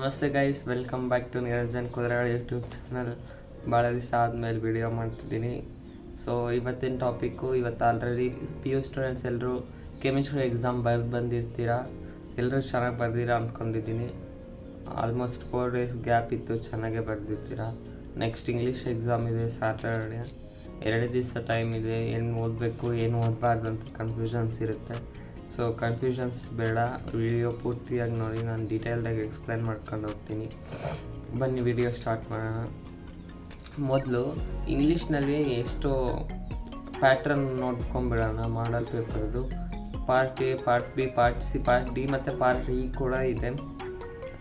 ನಮಸ್ತೆ guys welcome back to Niranjan ಕುದುರೆಗಳ YouTube channel ಭಾಳ ದಿವಸ ಆದಮೇಲೆ ವಿಡಿಯೋ ಮಾಡ್ತಿದ್ದೀನಿ. ಸೊ ಇವತ್ತಿನ ಟಾಪಿಕ್ಕು ಇವತ್ತು ಆಲ್ರೆಡಿ ಪಿ ಯು ಸ್ಟೂಡೆಂಟ್ಸ್ ಎಲ್ಲರೂ ಕೆಮಿಸ್ಟ್ರಿ ಎಕ್ಸಾಮ್ ಬರೆದು ಬಂದಿರ್ತೀರಾ? ಎಲ್ಲರೂ ಚೆನ್ನಾಗಿ ಬರ್ದಿರ ಅಂದ್ಕೊಂಡಿದ್ದೀನಿ ಆಲ್ಮೋಸ್ಟ್ ಫೋರ್ ಡೇಸ್ ಗ್ಯಾಪ್ ಇತ್ತು, ಚೆನ್ನಾಗೇ ಬರೆದಿರ್ತೀರಾ? ನೆಕ್ಸ್ಟ್ ಇಂಗ್ಲೀಷ್ ಎಕ್ಸಾಮ್ ಇದೆ ಸ್ಯಾಟರ್ಡೆ ಎರಡು ದಿವಸ ಟೈಮ್ ಇದೆ, ಏನು ಓದಬೇಕು, ಏನು ಓದಬಾರ್ದು ಅಂತ ಕನ್ಫ್ಯೂಷನ್ಸ್ ಇರುತ್ತೆ. ಸೊ ಕನ್ಫ್ಯೂಷನ್ಸ್ ಬೇಡ. ವಿಡಿಯೋ ಪೂರ್ತಿಯಾಗಿ ನೋಡಿ. ನಾನು ಡೀಟೇಲ್ಡಾಗಿ ಎಕ್ಸ್ಪ್ಲೈನ್ ಮಾಡ್ಕೊಂಡು ಹೋಗ್ತೀನಿ. ಬನ್ನಿ ವಿಡಿಯೋ ಸ್ಟಾರ್ಟ್ ಮಾಡೋಣ. ಮೊದಲು ಇಂಗ್ಲೀಷ್ನಲ್ಲಿ ಎಷ್ಟು ಪ್ಯಾಟ್ರನ್ ನೋಡ್ಕೊಂಬಿಡೋಣ. ಮಾಡಲ್ ಪೇಪರ್ದು part A part B part C part D ಮತ್ತು ಪಾರ್ಟ್ ಇ ಕೂಡ ಇದೆ.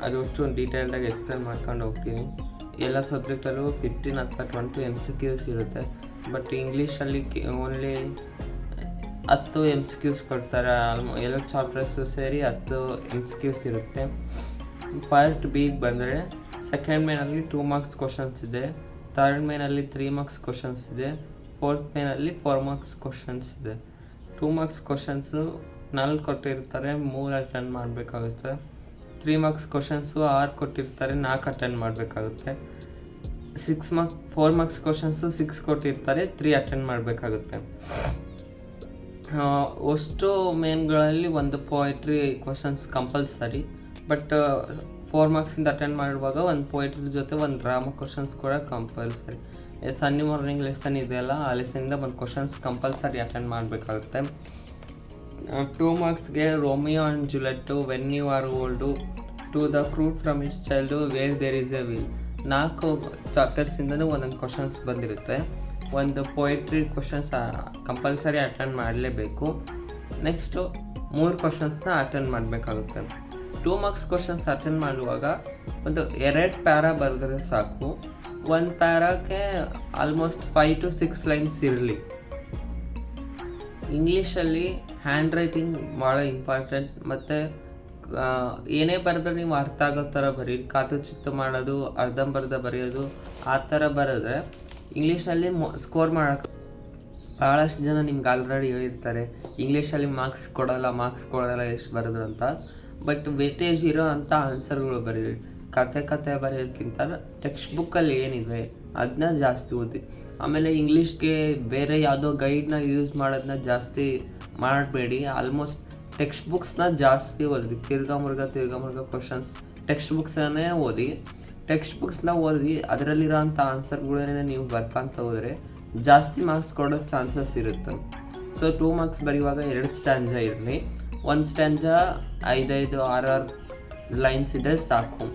ಅದು ಅಷ್ಟು ಡೀಟೇಲ್ಡಾಗಿ ಎಕ್ಸ್ಪ್ಲೇನ್ ಮಾಡ್ಕೊಂಡು ಹೋಗ್ತೀನಿ. ಎಲ್ಲ ಸಬ್ಜೆಕ್ಟಲ್ಲೂ ಫಿಫ್ಟೀನ್ ಅಥವಾ ಟ್ವೆಂಟಿ ಎಂ ಸಿ ಕ್ಯೂಸ್ ಇರುತ್ತೆ. ಬಟ್ ಇಂಗ್ಲೀಷಲ್ಲಿ ಓನ್ಲಿ ಹತ್ತು ಎಂ ಸಿ ಕ್ಯೂಸ್ ಕೊಡ್ತಾರೆ ಆಲ್ಮೋ ಎಲ್ಲ ಚಾಪ್ಟರ್ಸು ಸೇರಿ ಹತ್ತು ಎಂ ಸಿ ಕ್ಯೂಸ್ ಇರುತ್ತೆ. ಪಾರ್ಟ್ ಬಿಗೆ ಬಂದರೆ ಸೆಕೆಂಡ್ ಮೇನಲ್ಲಿ ಟೂ ಮಾರ್ಕ್ಸ್ ಕ್ವಶನ್ಸ್ ಇದೆ ಥರ್ಡ್ ಮೇನಲ್ಲಿ ತ್ರೀ ಮಾರ್ಕ್ಸ್ ಕ್ವಶನ್ಸ್ ಇದೆ ಫೋರ್ತ್ ಮೇನಲ್ಲಿ ಫೋರ್ ಮಾರ್ಕ್ಸ್ ಕ್ವಶನ್ಸ್ ಇದೆ. ಟೂ ಮಾರ್ಕ್ಸ್ ಕ್ವಶನ್ಸು ನಾಲ್ಕು ಕೊಟ್ಟಿರ್ತಾರೆ, ಮೂರು ಅಟೆಂಡ್ ಮಾಡಬೇಕಾಗುತ್ತೆ. ತ್ರೀ ಮಾರ್ಕ್ಸ್ ಕ್ವಶನ್ಸು ಆರು ಕೊಟ್ಟಿರ್ತಾರೆ, ನಾಲ್ಕು ಅಟೆಂಡ್ ಮಾಡಬೇಕಾಗುತ್ತೆ. Six mark four marks questions six ಕೊಟ್ಟಿರ್ತಾರೆ ತ್ರೀ ಅಟೆಂಡ್ ಮಾಡಬೇಕಾಗುತ್ತೆ. ಅಷ್ಟು ಮೇನ್ಗಳಲ್ಲಿ ಒಂದು poetry questions compulsory but four ಮಾರ್ಕ್ಸಿಂದ attend ಮಾಡುವಾಗ ಒಂದು ಪೋಯಿಟ್ರಿ ಜೊತೆ ಒಂದು ಡ್ರಾಮಾ ಕ್ವಶನ್ಸ್ ಕೂಡ ಕಂಪಲ್ಸರಿ ಸನ್ನಿ ಮಾರ್ನಿಂಗ್ ಲೆಸನ್ ಇದೆಯಲ್ಲ ಆ ಲೆಸನಿಂದ ಒಂದು ಕ್ವಶನ್ಸ್ ಕಂಪಲ್ಸರಿ ಅಟೆಂಡ್ ಮಾಡಬೇಕಾಗುತ್ತೆ. Two ಮಾರ್ಕ್ಸ್ಗೆ Romeo and Juliet when you are old to the fruit from its child where there is a will ನಾಲ್ಕು ಚಾಪ್ಟರ್ಸಿಂದನೂ ಒಂದೊಂದು ಕ್ವಶನ್ಸ್ ಬಂದಿರುತ್ತೆ. ಒಂದು ಪೊಯಿಟ್ರಿ ಕ್ವಶನ್ಸ್ ಕಂಪಲ್ಸರಿ ಅಟೆಂಡ್ ಮಾಡಲೇಬೇಕು. ನೆಕ್ಸ್ಟು ಮೂರು ಕ್ವಶನ್ಸ್ನ ಅಟೆಂಡ್ ಮಾಡಬೇಕಾಗುತ್ತೆ. ಟೂ ಮಾರ್ಕ್ಸ್ ಕ್ವಶನ್ಸ್ ಅಟೆಂಡ್ ಮಾಡುವಾಗ ಒಂದು ಎರಡು ಪ್ಯಾರಾ ಬರೆದ್ರೆ ಸಾಕು. ಒಂದು ಪ್ಯಾರಾಗೆ almost five to six lines ಇರಲಿ. ಇಂಗ್ಲೀಷಲ್ಲಿ ಹ್ಯಾಂಡ್ ರೈಟಿಂಗ್ ಭಾಳ ಇಂಪಾರ್ಟೆಂಟ್ ಮತ್ತು ಏನೇ ಬರೆದ್ರೆ ನೀವು ಅರ್ಥ ಆಗೋ ಥರ ಬರೀ ಕಾತು ಚಿತ್ತು ಮಾಡೋದು, ಅರ್ಧಂಬರ್ಧ ಬರೆಯೋದು, ಆ ಥರ ಬರೆದ್ರೆ ಇಂಗ್ಲೀಷಲ್ಲಿ ಮೊ ಸ್ಕೋರ್ ಮಾಡೋಕ್ಕೆ ಭಾಳಷ್ಟು ಜನ ನಿಮ್ಗೆ ಆಲ್ರೆಡಿ ಹೇಳಿರ್ತಾರೆ. ಇಂಗ್ಲೀಷಲ್ಲಿ ಮಾರ್ಕ್ಸ್ ಕೊಡೋಲ್ಲ ಮಾರ್ಕ್ಸ್ ಕೊಡೋಲ್ಲ, ಎಷ್ಟು ಬರೆದ್ರು ಅಂತ. ಬಟ್ ವೇಟೇಜ್ ಇರೋ ಅಂಥ ಆನ್ಸರ್ಗಳು ಬರೀರಿ ಕತೆ ಕತೆ ಬರೆಯೋದಕ್ಕಿಂತ ಟೆಕ್ಸ್ಟ್ ಬುಕ್ಕಲ್ಲಿ ಏನಿದೆ ಅದನ್ನ ಜಾಸ್ತಿ ಓದಿ. ಆಮೇಲೆ ಇಂಗ್ಲೀಷ್ಗೆ ಬೇರೆ ಯಾವುದೋ ಗೈಡ್ನ ಯೂಸ್ ಮಾಡೋದನ್ನ ಜಾಸ್ತಿ ಮಾಡಬೇಡಿ. ಆಲ್ಮೋಸ್ಟ್ ಟೆಕ್ಸ್ಟ್ ಬುಕ್ಸ್ನ ಜಾಸ್ತಿ ಓದ್ರಿ. ತಿರ್ಗಾ ಮುರ್ಗ, ತಿರ್ಗಾ ಕ್ವಶನ್ಸ್ ಟೆಕ್ಸ್ಟ್ ಬುಕ್ಸನ್ನೇ ಓದಿ. ಟೆಕ್ಸ್ಟ್ ಬುಕ್ಸ್ನ ಓದಿ ಅದರಲ್ಲಿರೋ ಅಂಥ ಆನ್ಸರ್ಗಳನ್ನೇ ನೀವು ಬರ್ಕೊಂತ ಹೋದರೆ ಜಾಸ್ತಿ ಮಾರ್ಕ್ಸ್ ಕೊಡೋ ಚಾನ್ಸಸ್ ಇರುತ್ತೆ. ಸೊ ಟೂ ಮಾರ್ಕ್ಸ್ ಬರೆಯುವಾಗ ಎರಡು ಸ್ಟ್ಯಾಂಜ ಇರಲಿ. ಒಂದು ಸ್ಟ್ಯಾಂಜ ಐದೈದು ಆರು ಆರು ಲೈನ್ಸ್ ಇದೆ ಸಾಕು.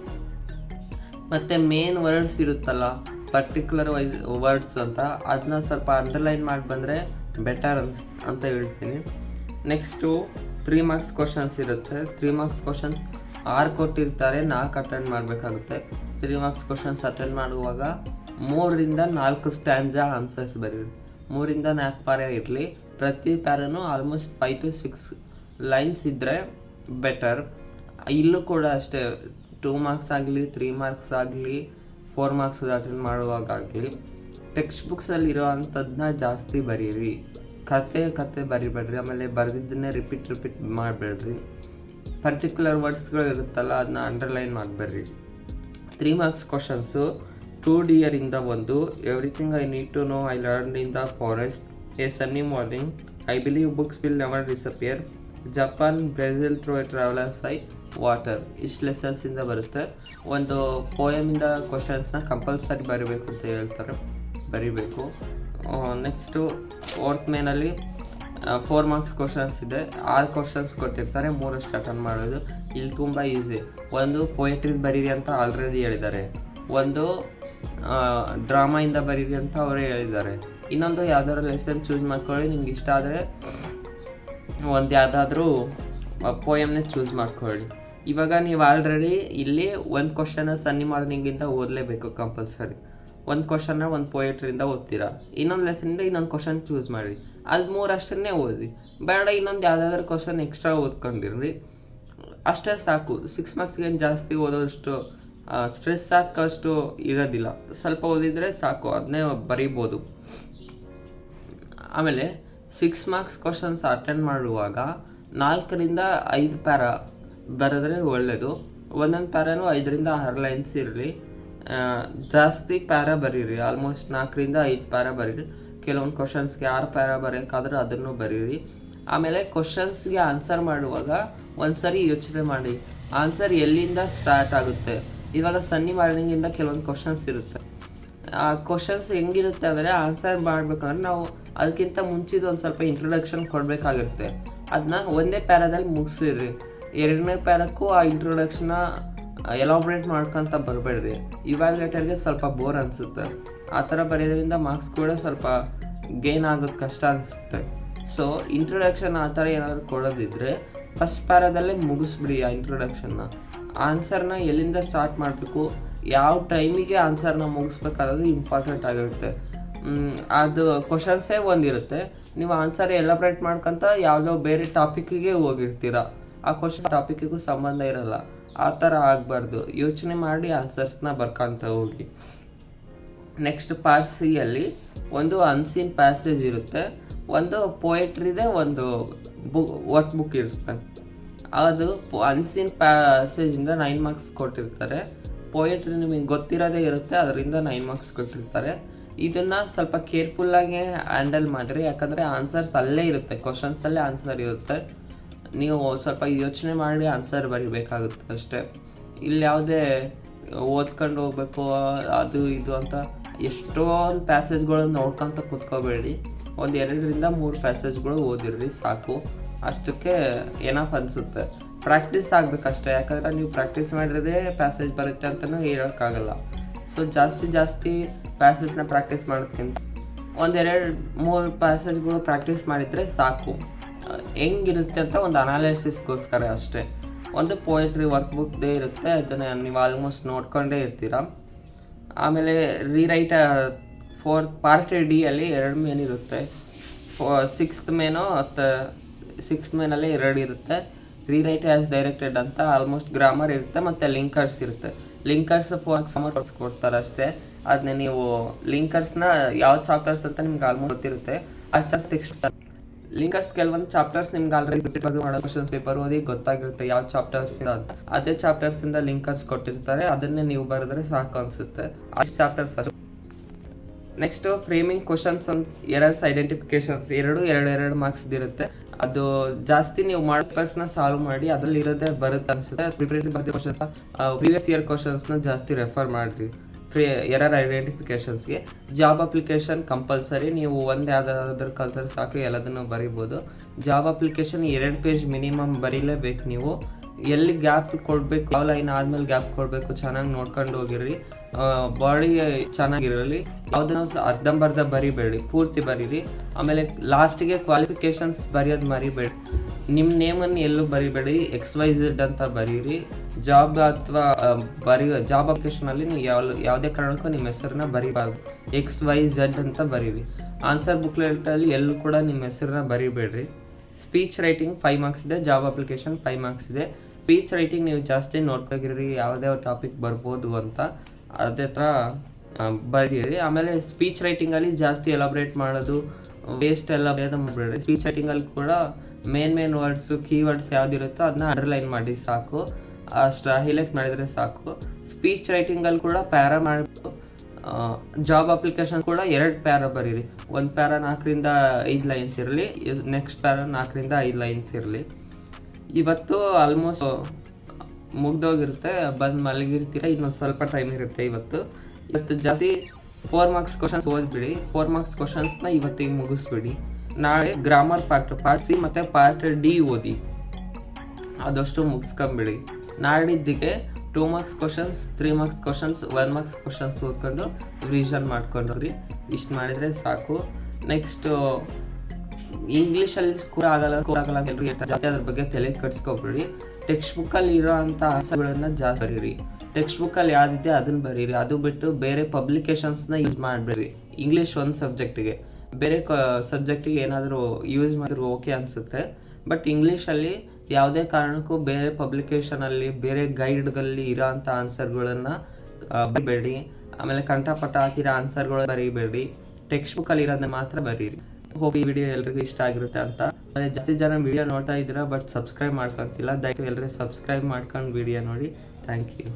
ಮತ್ತು ಮೇನ್ ವರ್ಡ್ಸ್ ಇರುತ್ತಲ್ಲ ಪರ್ಟಿಕ್ಯುಲರ್ ವೈಸ್ ವರ್ಡ್ಸ್ ಅಂತ ಅದನ್ನ ಸ್ವಲ್ಪ ಅಂಡರ್ಲೈನ್ ಮಾಡಿ ಬಂದರೆ ಬೆಟರ್ ಅನ್ಸ್, ಅಂತ ಹೇಳ್ತೀನಿ. ನೆಕ್ಸ್ಟು ತ್ರೀ ಮಾರ್ಕ್ಸ್ ಕ್ವಶನ್ಸ್ ಇರುತ್ತೆ. ತ್ರೀ ಮಾರ್ಕ್ಸ್ ಕ್ವಶನ್ಸ್ ಆರು ಕೊಟ್ಟಿರ್ತಾರೆ, ನಾಲ್ಕು ಅಟೆಂಡ್ ಮಾಡಬೇಕಾಗುತ್ತೆ. ತ್ರೀ ಮಾರ್ಕ್ಸ್ ಕ್ವಶನ್ಸ್ ಅಟೆಂಡ್ ಮಾಡುವಾಗ ಮೂರರಿಂದ ನಾಲ್ಕು ಸ್ಟ್ಯಾಂಜಾ ಆನ್ಸರ್ಸ್ ಬರೀರಿ ಮೂರಿಂದ ನಾಲ್ಕು ಪ್ಯಾರ ಇರಲಿ ಪ್ರತಿ ಪ್ಯಾರನು almost five to six lines ಇದ್ದರೆ ಬೆಟರ್ ಇಲ್ಲೂ ಕೂಡ ಅಷ್ಟೇ ಟೂ ಮಾರ್ಕ್ಸ್ ಆಗಲಿ ತ್ರೀ ಮಾರ್ಕ್ಸ್ ಆಗಲಿ ಫೋರ್ ಮಾರ್ಕ್ಸ್ ಅಟೆಂಡ್ ಮಾಡುವಾಗಲಿ ಟೆಕ್ಸ್ಟ್ ಬುಕ್ಸಲ್ಲಿ ಇರೋ ಅಂಥದ್ದನ್ನ ಜಾಸ್ತಿ ಬರೀರಿ. ಕತೆ ಕತೆ ಬರಿಬೇಡ್ರಿ. ಆಮೇಲೆ ಬರೆದಿದ್ದನ್ನೇ ರಿಪೀಟ್ ರಿಪೀಟ್ ಮಾಡಬೇಡ್ರಿ. ಪರ್ಟಿಕ್ಯುಲರ್ ವರ್ಡ್ಸ್ಗಳು ಇರುತ್ತಲ್ಲ, ಅದನ್ನ ಅಂಡರ್ಲೈನ್ ಮಾಡಬೇಡ್ರಿ. ತ್ರೀ ಮಾರ್ಕ್ಸ್ ಕ್ವಶನ್ಸು ಟೂ ಡಿಯರಿಂದ ಒಂದು everything I need to know I learn in the forest a sunny morning I believe books will never disappear Japan Brazil through a traveller's eye water ಇಷ್ಟು ಲೆಸನ್ಸಿಂದ ಬರುತ್ತೆ ಒಂದು ಪೋಯಮಿಂದ ಕ್ವಶನ್ಸ್ನ compulsory ಬರೀಬೇಕು ಅಂತ ಹೇಳ್ತಾರೆ. ಬರೀಬೇಕು. ನೆಕ್ಸ್ಟು ಫೋರ್ತ್ ಮೇನಲ್ಲಿ ಫೋರ್ ಮಾರ್ಕ್ಸ್ ಕ್ವಶನ್ಸ್ ಇದೆ. ಆರು ಕ್ವಶನ್ಸ್ ಕೊಟ್ಟಿರ್ತಾರೆ, ಮೂರಷ್ಟು ಅಟೆಂಡ್ ಮಾಡೋದು. ಇಲ್ಲಿ ತುಂಬ ಈಸಿ ಒಂದು ಪೊಯೆಟ್ರಿ ಬರೀರಿ ಅಂತ ಆಲ್ರೆಡಿ ಹೇಳಿದ್ದಾರೆ. ಒಂದು ಡ್ರಾಮಾಯಿಂದ ಬರೀರಿ ಅಂತ ಅವರೇ ಹೇಳಿದ್ದಾರೆ. ಇನ್ನೊಂದು ಯಾವ್ದಾದ್ರು ಲೆಸನ್ ಚೂಸ್ ಮಾಡ್ಕೊಳ್ಳಿ. ನಿಮ್ಗೆ ಇಷ್ಟ ಆದರೆ ಒಂದು ಯಾವುದಾದ್ರೂ ಪೋಯಮ್ನೇ ಚೂಸ್ ಮಾಡ್ಕೊಳ್ಳಿ. ಇವಾಗ ನೀವು ಆಲ್ರೆಡಿ ಇಲ್ಲಿ ಒಂದು ಕ್ವಶನ ಸನ್ನಿ ಮಾರ್ನಿಂಗಿಂದ ಓದಲೇಬೇಕು ಕಂಪಲ್ಸರಿ ಒಂದು ಕ್ವಶನ್ನ ಒಂದು ಪೋಯಟ್ರಿಂದ ಓದ್ತೀರಾ? ಇನ್ನೊಂದು ಲೆಸನಿಂದ ಇನ್ನೊಂದು ಕ್ವಶನ್ ಚೂಸ್ ಮಾಡಿರಿ. ಅದು ಮೂರಷ್ಟನ್ನೇ ಓದಿ ಬೇಡ ಇನ್ನೊಂದು ಯಾವುದಾದ್ರೂ ಕ್ವಶನ್ ಎಕ್ಸ್ಟ್ರಾ ಓದ್ಕೊಂಡಿರ್ರಿ. ಅಷ್ಟೇ ಸಾಕು. ಸಿಕ್ಸ್ ಮಾರ್ಕ್ಸ್ಗೆ ಏನು ಜಾಸ್ತಿ ಓದೋಷ್ಟು ಸ್ಟ್ರೆಸ್ ಹಾಕೋಷ್ಟು ಇರೋದಿಲ್ಲ. ಸ್ವಲ್ಪ ಓದಿದರೆ ಸಾಕು. ಅದನ್ನೇ ಬರೀಬೋದು. ಆಮೇಲೆ ಸಿಕ್ಸ್ ಮಾರ್ಕ್ಸ್ ಕ್ವಶನ್ಸ್ ಅಟೆಂಡ್ ಮಾಡುವಾಗ ನಾಲ್ಕರಿಂದ ಐದು ಪ್ಯಾರ ಬರೆದ್ರೆ ಒಳ್ಳೆಯದು ಒಂದೊಂದು ಪ್ಯಾರಾನು ಐದರಿಂದ ಆರು ಲೈನ್ಸ್ ಇರಲಿ. ಜಾಸ್ತಿ ಪ್ಯಾರ ಬರೀರಿ. ಆಲ್ಮೋಸ್ಟ್ ನಾಲ್ಕರಿಂದ ಐದು ಪ್ಯಾರ ಬರೀರಿ. ಕೆಲವೊಂದು ಕ್ವಶನ್ಸ್ಗೆ ಆರು ಪ್ಯಾರ ಬರೆಯೋಕ್ಕಾದ್ರೆ ಅದನ್ನು ಬರೀರಿ. ಆಮೇಲೆ ಕ್ವಶನ್ಸ್ಗೆ ಆನ್ಸರ್ ಮಾಡುವಾಗ ಒಂದ್ಸರಿ ಯೋಚನೆ ಮಾಡಿ. ಆನ್ಸರ್ ಎಲ್ಲಿಂದ ಸ್ಟಾರ್ಟ್ ಆಗುತ್ತೆ? ಇವಾಗ ಸನ್ನಿ ಮಾರ್ನಿಂಗಿಂದ ಕೆಲವೊಂದು ಕ್ವಶನ್ಸ್ ಇರುತ್ತೆ. ಆ ಕ್ವಶನ್ಸ್ ಹೆಂಗಿರುತ್ತೆ ಅಂದರೆ ಆನ್ಸರ್ ಮಾಡಬೇಕಂದ್ರೆ ನಾವು ಅದಕ್ಕಿಂತ ಮುಂಚಿದ ಒಂದು ಸ್ವಲ್ಪ ಇಂಟ್ರೊಡಕ್ಷನ್ ಕೊಡಬೇಕಾಗಿರುತ್ತೆ. ಅದನ್ನ ಒಂದೇ ಪ್ಯಾರದಲ್ಲಿ ಮುಗಿಸಿರಿ. ಎರಡನೇ ಪ್ಯಾರಕ್ಕೂ ಆ ಇಂಟ್ರೊಡಕ್ಷನ್ನ ಎಲಾಬ್ರೇಟ್ ಮಾಡ್ಕೊಂತ ಬರಬೇಡ್ರಿ. ಇವ್ಯಾಲ್ಯೂಟರ್ಗೆ ಸ್ವಲ್ಪ ಬೋರ್ ಅನಿಸುತ್ತೆ. ಆ ಥರ ಬರೆಯೋದ್ರಿಂದ ಮಾರ್ಕ್ಸ್ ಕೂಡ ಸ್ವಲ್ಪ ಗೇನ್ ಆಗೋದು ಕಷ್ಟ ಅನಿಸುತ್ತೆ. ಸೊ ಇಂಟ್ರೊಡಕ್ಷನ್ ಆ ಥರ ಏನಾದರೂ ಕೊಡೋದಿದ್ರೆ ಫಸ್ಟ್ ಪ್ಯಾರದಲ್ಲೇ ಮುಗಿಸ್ಬಿಡಿ ಆ ಇಂಟ್ರೊಡಕ್ಷನ್ನ ಆನ್ಸರ್ನ ಎಲ್ಲಿಂದ ಸ್ಟಾರ್ಟ್ ಮಾಡಬೇಕು, ಯಾವ ಟೈಮಿಗೆ ಆನ್ಸರ್ನ ಮುಗಿಸ್ಬೇಕನ್ನೋದು ಇಂಪಾರ್ಟೆಂಟ್ ಆಗಿರುತ್ತೆ. ಅದು ಕ್ವಶನ್ಸೇ ಒಂದಿರುತ್ತೆ. ನೀವು ಆನ್ಸರ್ ಎಲಬ್ರೇಟ್ ಮಾಡ್ಕೊಂತ ಯಾವುದೋ ಬೇರೆ ಟಾಪಿಕ್ಕಿಗೆ ಹೋಗಿರ್ತೀರ. ಆ ಕ್ವಶನ್ ಟಾಪಿಕ್ಕಿಗೂ ಸಂಬಂಧ ಇರಲ್ಲ. ಆ ಥರ ಆಗಬಾರ್ದು. ಯೋಚನೆ ಮಾಡಿ ಆನ್ಸರ್ಸ್ನ ಬರ್ಕೊಂತ ಹೋಗಿ. ನೆಕ್ಸ್ಟ್ ಪಾರ್ಟ್ ಸಿ ಅಲ್ಲಿ ಒಂದು ಅನ್ಸೀನ್ ಪ್ಯಾಸೇಜ್ ಇರುತ್ತೆ. ಒಂದು ಪೋಯಟ್ರಿದೆ ಒಂದು ಬು ವರ್ಕ್ ಬುಕ್ ಇರುತ್ತೆ. ಅದು ಅನ್ಸೀನ್ ಪ್ಯಾಸೇಜಿಂದ ನೈನ್ ಮಾರ್ಕ್ಸ್ ಕೊಟ್ಟಿರ್ತಾರೆ. ಪೋಯೆಟ್ರಿ ನಿಮಗೆ ಗೊತ್ತಿರೋದೇ ಇರುತ್ತೆ, ಅದರಿಂದ ನೈನ್ ಮಾರ್ಕ್ಸ್ ಕೊಟ್ಟಿರ್ತಾರೆ. ಇದನ್ನು ಸ್ವಲ್ಪ ಕೇರ್ಫುಲ್ಲಾಗಿ ಹ್ಯಾಂಡಲ್ ಮಾಡಿರಿ, ಯಾಕಂದರೆ ಆನ್ಸರ್ಸ್ ಅಲ್ಲೇ ಇರುತ್ತೆ ಕ್ವಶನ್ಸಲ್ಲೇ ಆನ್ಸರ್ ಇರುತ್ತೆ. ನೀವು ಸ್ವಲ್ಪ ಯೋಚನೆ ಮಾಡಿ ಆನ್ಸರ್ ಬರಿಬೇಕಾಗುತ್ತೆ ಅಷ್ಟೇ. ಇಲ್ಲಿ ಯಾವುದೇ ಓದ್ಕೊಂಡು ಹೋಗ್ಬೇಕು, ಅದು ಇದು ಅಂತ ಎಷ್ಟೊಂದು ಪ್ಯಾಸೇಜ್ಗಳನ್ನು ನೋಡ್ಕೊಂತ ಕೂತ್ಕೋಬೇಡಿ. ಒಂದು ಎರಡರಿಂದ ಮೂರು ಪ್ಯಾಸೇಜ್ಗಳು ಓದಿರ್ರಿ ಸಾಕು. ಅಷ್ಟಕ್ಕೆ ಏನಪ್ಪ ಅನಿಸುತ್ತೆ. ಪ್ರಾಕ್ಟೀಸ್ ಆಗಬೇಕಷ್ಟೇ, ಯಾಕಂದರೆ ನೀವು ಪ್ರಾಕ್ಟೀಸ್ ಮಾಡಿರೋದೇ ಪ್ಯಾಸೇಜ್ ಬರುತ್ತೆ ಅಂತಲೂ ಹೇಳೋಕ್ಕಾಗಲ್ಲ. ಸೊ ಜಾಸ್ತಿ ಜಾಸ್ತಿ ಪ್ಯಾಸೇಜ್ನ ಪ್ರಾಕ್ಟೀಸ್ ಮಾಡೋದ್ಕಿಂತ ಒಂದೆರಡು ಮೂರು ಪ್ಯಾಸೇಜ್ಗಳು ಪ್ರಾಕ್ಟೀಸ್ ಮಾಡಿದರೆ ಸಾಕು. ಹೆಂಗಿರುತ್ತೆ ಅಂತ ಒಂದು ಅನಾಲಿಸಿಸ್ಗೋಸ್ಕರ ಅಷ್ಟೇ. ಒಂದು ಪೋಯಟ್ರಿ ವರ್ಕ್ ಬುಕ್ದೇ ಇರುತ್ತೆ, ಅದನ್ನು ನೀವು ಆಲ್ಮೋಸ್ಟ್ ನೋಡ್ಕೊಂಡೇ ಇರ್ತೀರ. ಆಮೇಲೆ ರೀರೈಟ್ ಫೋರ್ತ್ ಪಾರ್ಟ್ ಡಿ ಅಲ್ಲಿ ಎರಡು ಮೇನ್ ಇರುತ್ತೆ. ಫೋ ಸಿಕ್ಸ್ತ್ ಮೇನು ಮತ್ತು ಸಿಕ್ಸ್ತ್ ಮೇನಲ್ಲಿ ಎರಡು ಇರುತ್ತೆ. ರೀರೈಟ್ ಆ್ಯಸ್ ಡೈರೆಕ್ಟೆಡ್ ಅಂತ ಆಲ್ಮೋಸ್ಟ್ ಗ್ರಾಮರ್ ಇರುತ್ತೆ, ಮತ್ತು ಲಿಂಕರ್ಸ್ ಇರುತ್ತೆ. ಲಿಂಕರ್ಸ್ ಫೋರ್ ಸಮರ್ ಕೊಡ್ತಾರೆ ಅಷ್ಟೇ. ಅದನ್ನ ನೀವು ಲಿಂಕರ್ಸ್ನ ಯಾವ ಚಾಪ್ಟರ್ಸ್ ಅಂತ ನಿಮ್ಗೆ ಆಲ್ಮೋಸ್ಟ್ ಗೊತ್ತಿರುತ್ತೆ. ಅಷ್ಟು ಟೆಕ್ಸ್ಟ್ ಲಿಂಕರ್ಸ್ ಕೆಲವೊಂದು ಚಾಪ್ಟರ್ಸ್ ನಿಮ್ಗೆ ಆಲ್ರೆಡಿ ಮಾಡೋ ಕ್ವಶನ್ಸ್ ಪೇಪರ್ ಓದಿ ಗೊತ್ತಾಗಿರುತ್ತೆ ಯಾವ ಚಾಪ್ಟರ್ಸ್ ಇಂದ ಅದೇ ಚಾಪ್ಟರ್ಸ್ ಇಂದ ಲಿಂಕರ್ಸ್ ಕೊಟ್ಟಿರ್ತಾರೆ, ಅದನ್ನೇ ನೀವು ಬರೆದ್ರೆ ಸಾಕು ಅನ್ಸುತ್ತೆ. ಆ ಚಾಪ್ಟರ್ಸ್ ನೆಕ್ಸ್ಟ್ ಫ್ರೇಮಿಂಗ್ ಕ್ವಶನ್ಸ್ ಅಂತ ಎರರ್ಸ್ ಐಡೆಂಟಿಫಿಕೇಶನ್ಸ್ ಎರಡು ಎರಡು ಎರಡು ಮಾರ್ಕ್ಸ್ ಇರುತ್ತೆ. ಅದು ಜಾಸ್ತಿ ನೀವು ನ ಸಾಲ್ವ್ ಮಾಡಿ ಅದ್ರಲ್ಲಿ ಇರೋದೇ ಬರುತ್ತೆ ಅನ್ಸುತ್ತೆ. ಪ್ರಿಪರೇಟರಿ ಬರ್ತಿ ಕ್ವಶನ್ಸ್ ಪ್ರೀವಿಯಸ್ ಇಯರ್ ಕ್ವಶನ್ಸ್ನ ಜಾಸ್ತಿ ರೆಫರ್ ಮಾಡಿರಿ. ಫ್ರೀ ಎರರ್ ಐಡೆಂಟಿಫಿಕೇಶನ್ಸ್ಗೆ ಜಾಬ್ ಅಪ್ಲಿಕೇಶನ್ ಕಂಪಲ್ಸರಿ ನೀವು ಒಂದು ಯಾವುದಾದ್ರೂ ಕಲ್ತರೆ ಸಾಕು, ಎಲ್ಲದನ್ನು ಬರಿಬೋದು. ಜಾಬ್ ಅಪ್ಲಿಕೇಶನ್ ಎರಡು ಪೇಜ್ ಮಿನಿಮಮ್ ಬರೀಲೇಬೇಕು ನೀವು. ಎಲ್ಲಿ ಗ್ಯಾಪ್ ಕೊಡಬೇಕು, ಯಾವ ಲೈನ್ ಆದ್ಮೇಲೆ ಗ್ಯಾಪ್ ಕೊಡಬೇಕು ಚೆನ್ನಾಗಿ ನೋಡ್ಕೊಂಡು ಹೋಗಿರಿ ಬಾಡಿ ಚೆನ್ನಾಗಿರಲಿ. ಯಾವುದನ್ನು ಅರ್ಧಂಬರ್ಧ ಬರಿಬೇಡಿ, ಪೂರ್ತಿ ಬರೀರಿ. ಆಮೇಲೆ ಲಾಸ್ಟಿಗೆ ಕ್ವಾಲಿಫಿಕೇಶನ್ಸ್ ಬರೆಯೋದು ಮರಿಬೇಡಿ. ನಿಮ್ಮ ನೇಮನ್ನು ಎಲ್ಲೂ ಬರಿಬೇಡಿ, ಎಕ್ಸ್ ವೈ ಝೆಡ್ ಅಂತ ಬರೀರಿ. ಜಾಬ್ ಅಥವಾ ಬರಿ ಜಾಬ್ ಅಪ್ಲಿಕೇಶನಲ್ಲಿ ನೀವು ಯಾವ, ಯಾವುದೇ ಕಾರಣಕ್ಕೂ ನಿಮ್ಮ ಹೆಸರನ್ನ ಬರಿಬಾರ್ದು. ಎಕ್ಸ್ ವೈ ಝೆಡ್ ಅಂತ ಬರೀರಿ. ಆನ್ಸರ್ ಬುಕ್ಲೆಟಲ್ಲಿ ಎಲ್ಲೂ ಕೂಡ ನಿಮ್ಮ ಹೆಸರನ್ನ ಬರಿಬೇಡ್ರಿ. ಸ್ಪೀಚ್ ರೈಟಿಂಗ್ ಫೈವ್ ಮಾರ್ಕ್ಸ್ ಇದೆ. ಜಾಬ್ ಅಪ್ಲಿಕೇಶನ್ ಫೈವ್ ಮಾರ್ಕ್ಸ್ ಇದೆ. ಸ್ಪೀಚ್ ರೈಟಿಂಗ್ ನೀವು ಜಾಸ್ತಿ ನೋಡ್ಕೋಗಿರಿ ಯಾವುದೇ ಟಾಪಿಕ್ ಬರ್ಬೋದು ಅಂತ ಅದೇ ಥರ ಬರೀರಿ. ಆಮೇಲೆ ಸ್ಪೀಚ್ ರೈಟಿಂಗಲ್ಲಿ ಜಾಸ್ತಿ ಎಲಾಬ್ರೇಟ್ ಮಾಡೋದು ವೇಸ್ಟ್ ಎಲ್ಲ ಬೇಡ ಮಾಡಬೇಡಿ ಸ್ಪೀಚ್ ರೈಟಿಂಗಲ್ಲಿ ಕೂಡ ಮೇನ್ ಮೇನ್ ವರ್ಡ್ಸು ಕೀವರ್ಡ್ಸ್ ಯಾವ್ದಿರುತ್ತೋ ಅದನ್ನ ಅಂಡರ್ಲೈನ್ ಮಾಡಿ ಸಾಕು. ಅಷ್ಟು ಹೈಲೈಟ್ ಮಾಡಿದರೆ ಸಾಕು. ಸ್ಪೀಚ್ ರೈಟಿಂಗಲ್ಲಿ ಕೂಡ ಪ್ಯಾರಾ ಮಾಡಬೇಕು ಜಾಬ್ ಅಪ್ಲಿಕೇಶನ್ ಕೂಡ ಎರಡು ಪ್ಯಾರ ಬರೀರಿ. ಒಂದು ಪ್ಯಾರ ನಾಲ್ಕರಿಂದ ಐದು ಲೈನ್ಸ್ ಇರಲಿ ನೆಕ್ಸ್ಟ್ ಪ್ಯಾರ ನಾಲ್ಕರಿಂದ ಐದು ಲೈನ್ಸ್ ಇರಲಿ. ಇವತ್ತು ಆಲ್ಮೋಸ್ಟ್ ಮುಗ್ದೋಗಿರುತ್ತೆ, ಬಂದು ಮಲಗಿರ್ತೀರ, ಇನ್ನೊಂದು ಸ್ವಲ್ಪ ಟೈಮ್ ಇರುತ್ತೆ ಇವತ್ತು. ಇವತ್ತು ಜಾಸ್ತಿ ಫೋರ್ ಮಾರ್ಕ್ಸ್ ಕ್ವಶನ್ಸ್ ಓದ್ಬಿಡಿ. ಫೋರ್ ಮಾರ್ಕ್ಸ್ ಕ್ವಶನ್ಸ್ನ ಇವತ್ತಿಗೆ ಮುಗಿಸ್ಬಿಡಿ. ನಾಳೆ ಗ್ರಾಮರ್ ಪಾರ್ಟ್ ಪಾರ್ಟ್ ಸಿ ಮತ್ತು ಪಾರ್ಟ್ ಡಿ ಓದಿ. ಅದಷ್ಟು ಮುಗಿಸ್ಕೊಂಬಿಡಿ. ನಾಡಿದ್ದಿಗೆ two marks questions three marks questions one marks questions ಓದ್ಕೊಂಡು ರಿವಿಷನ್ ಮಾಡ್ಕೊಂಡ್ರಿ. ಇಷ್ಟು ಮಾಡಿದರೆ ಸಾಕು. ನೆಕ್ಸ್ಟು ಇಂಗ್ಲೀಷಲ್ಲಿ ಸ್ಕೋರ್ ಆಗಲ್ಲ ಸ್ಕೋರ್ ಆಗಲ್ಲ ಎಲ್ರು ಹೇಳ್ತಾರೆ. ಅದ್ರ ಬಗ್ಗೆ ತಲೆ ಕಟ್ಸ್ಕೊಬಿಡಿ ಟೆಕ್ಸ್ಟ್ ಬುಕ್ಕಲ್ಲಿ ಇರೋ ಅಂಥ ಆನ್ಸರ್ಗಳನ್ನು ಜಾಸ್ತಿ ಬರೀರಿ. ಟೆಕ್ಸ್ಟ್ ಬುಕ್ಕಲ್ಲಿ ಯಾವುದಿದೆ ಅದನ್ನ ಬರೀರಿ. ಅದು ಬಿಟ್ಟು ಬೇರೆ ಪಬ್ಲಿಕೇಶನ್ಸ್ನ ಯೂಸ್ ಮಾಡಬೇಡಿ. ಇಂಗ್ಲೀಷ್ ಒಂದು ಸಬ್ಜೆಕ್ಟಿಗೆ ಬೇರೆ ಕ ಸಬ್ಜೆಕ್ಟಿಗೆ ಏನಾದರೂ ಯೂಸ್ ಮಾಡಿದ್ರು ಓಕೆ ಅನಿಸುತ್ತೆ. ಬಟ್ ಇಂಗ್ಲೀಷಲ್ಲಿ ಯಾವುದೇ ಕಾರಣಕ್ಕೂ ಬೇರೆ ಪಬ್ಲಿಕೇಶನಲ್ಲಿ ಬೇರೆ ಗೈಡ್ಗಳಲ್ಲಿ ಇರೋ ಅಂಥ ಆನ್ಸರ್ಗಳನ್ನು ಬರಿಬೇಡಿ. ಆಮೇಲೆ ಕಂಠಪಟ ಹಾಕಿರೋ ಆನ್ಸರ್ಗಳು ಬರೀಬೇಡಿ. ಟೆಕ್ಸ್ಟ್ ಬುಕ್ಕಲ್ಲಿ ಇರೋದನ್ನ ಮಾತ್ರ ಬರೀರಿ. ಹೋಗಿ ವಿಡಿಯೋ ಎಲ್ರಿಗೂ ಇಷ್ಟ ಆಗಿರುತ್ತೆ ಅಂತ. ಜಾಸ್ತಿ ಜನ ವಿಡಿಯೋ ನೋಡ್ತಾ ಇದ್ದೀರಾ ಬಟ್ ಸಬ್ಸ್ಕ್ರೈಬ್ ಮಾಡ್ಕೊಂತಿಲ್ಲ. ದಯವಿಟ್ಟು ಎಲ್ಲರೂ ಸಬ್ಸ್ಕ್ರೈಬ್ ಮಾಡ್ಕೊಂಡು ವಿಡಿಯೋ ನೋಡಿ. Thank you